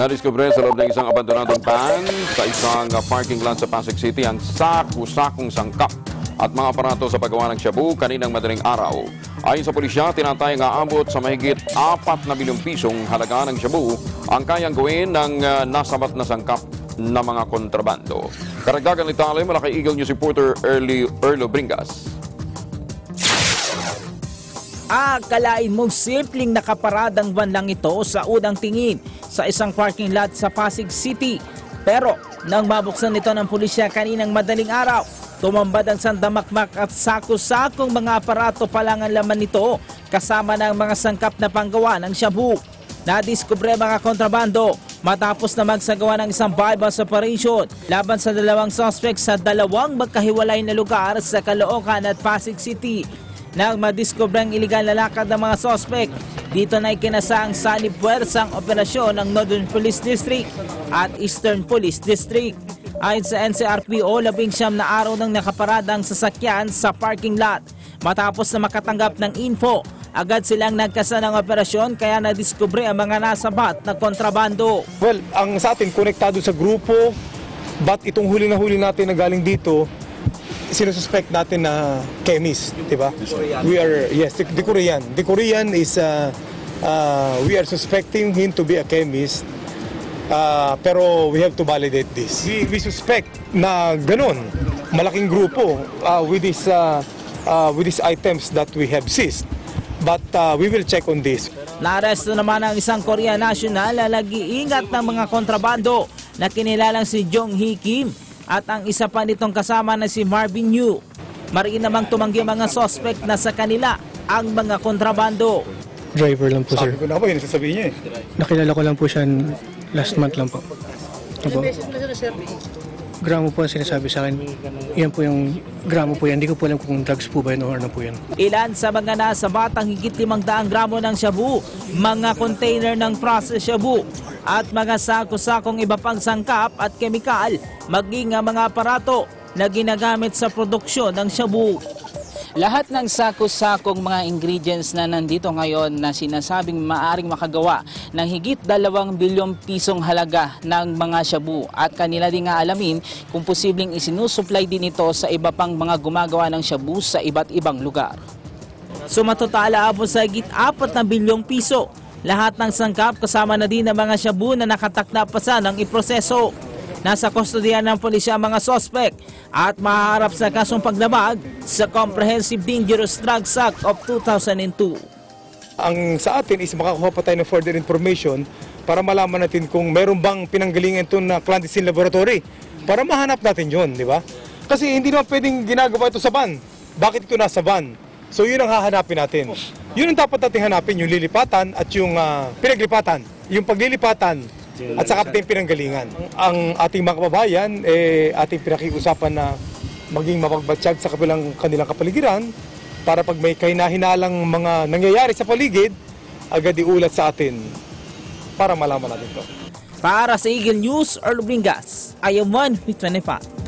Nadiskubre sa loob ng isang abandonadong van sa isang uh, parking lot sa Pasig City ang saku-sakong sangkap at mga aparato sa paggawa ng shabu kaninang madaling araw. Ayon sa pulisya, tinatayang aabot sa mahigit 4 na milyong pisong halaga ng shabu ang kayang gawin ng uh, nasabat na sangkap na mga kontrabando. Karagdagan nito alay mula kay Eagle News reporter Early, Erlo Bringas. Akalain mong simpleng nakaparadang van lang ito sa unang tingin sa isang parking lot sa Pasig City. Pero nang mabuksan ito ng pulisya kaninang madaling araw, tumambad ang sandamakmak at sako-sakong mga aparato pa lang ang laman nito kasama ng mga sangkap na panggawa ng shabu. Nadiskubre mga kontrabando matapos na magsagawa ng isang bypass operation laban sa dalawang suspect sa dalawang magkahiwalay na lugar sa Caloocan at Pasig City nang madiskubre ang iligal na lakad ng mga sospek. Dito na ikinasa ang sanib puwersang operasyon ng Northern Police District at Eastern Police District. Ayon sa NCRPO, labing siyam na araw nang nakaparadang sasakyan sa parking lot. Matapos na makatanggap ng info, agad silang nagkasa ng operasyon kaya nadiskubre ang mga nasabat na kontrabando. Well, ang sa atin, konektado sa grupo, but itong huli na huli natin na galing dito, sinususpect natin na chemist, di ba? We are, yes, the, the Korean. The Korean is, uh, uh, we are suspecting him to be a chemist, uh, pero we have to validate this. We, we suspect na ganun, malaking grupo uh, with, this, uh, uh, with these items that we have seized. But uh, we will check on this. Naaresto naman ang isang Korean national na nag-iingat ng mga kontrabando na kinilalang si Jong Hee Kim at ang isa pa nitong kasama na si Marvin Yu. Mariin namang tumanggi ang mga suspect na sa kanila ang mga kontrabando. Driver lang po, sir. Sabi ko na po, yun ang sasabihin niya eh. Nakilala ko lang po siya last month lang po. Opo. Gramo po ang sinasabi sa akin. Yan po yung gramo po yan. Hindi ko po alam kung drugs po ba yun o ano po yan. Ilan sa mga nasa batang higit 500 gramo ng shabu, mga container ng processed shabu, at mga sako-sakong iba pang sangkap at kemikal, maging ang mga aparato na ginagamit sa produksyon ng shabu. Lahat ng sako-sakong mga ingredients na nandito ngayon na sinasabing maaring makagawa ng higit dalawang bilyong pisong halaga ng mga shabu at kanila din nga alamin kung posibleng isinusupply din ito sa iba pang mga gumagawa ng shabu sa iba't ibang lugar. Sumatotala abot sa higit 4 na bilyong piso. Lahat ng sangkap kasama na din ang mga shabu na nakatakda pa sa ng iproseso. Nasa kustodiyan ng pulisya ang mga sospek at maharap sa kasong paglabag sa Comprehensive Dangerous Drugs Act of 2002. Ang sa atin is makakuha pa tayo ng further information para malaman natin kung meron bang pinanggalingan ito na clandestine laboratory para mahanap natin yon, di ba? Kasi hindi naman pwedeng ginagawa ito sa van. Bakit ito nasa van? So yun ang hahanapin natin. Yun ang dapat natin hanapin, yung lilipatan at yung ah, pinaglipatan. Yung paglilipatan at saka yung pinanggalingan. Ang ating mga kababayan, eh, ating pinakiusapan na maging mapagbatsyag sa kabilang kanilang kapaligiran para pag may kahinahinalang mga nangyayari sa paligid, agad iulat sa atin para malaman natin to. Para sa Eagle News, Earl Bringas, I am 1 with 25.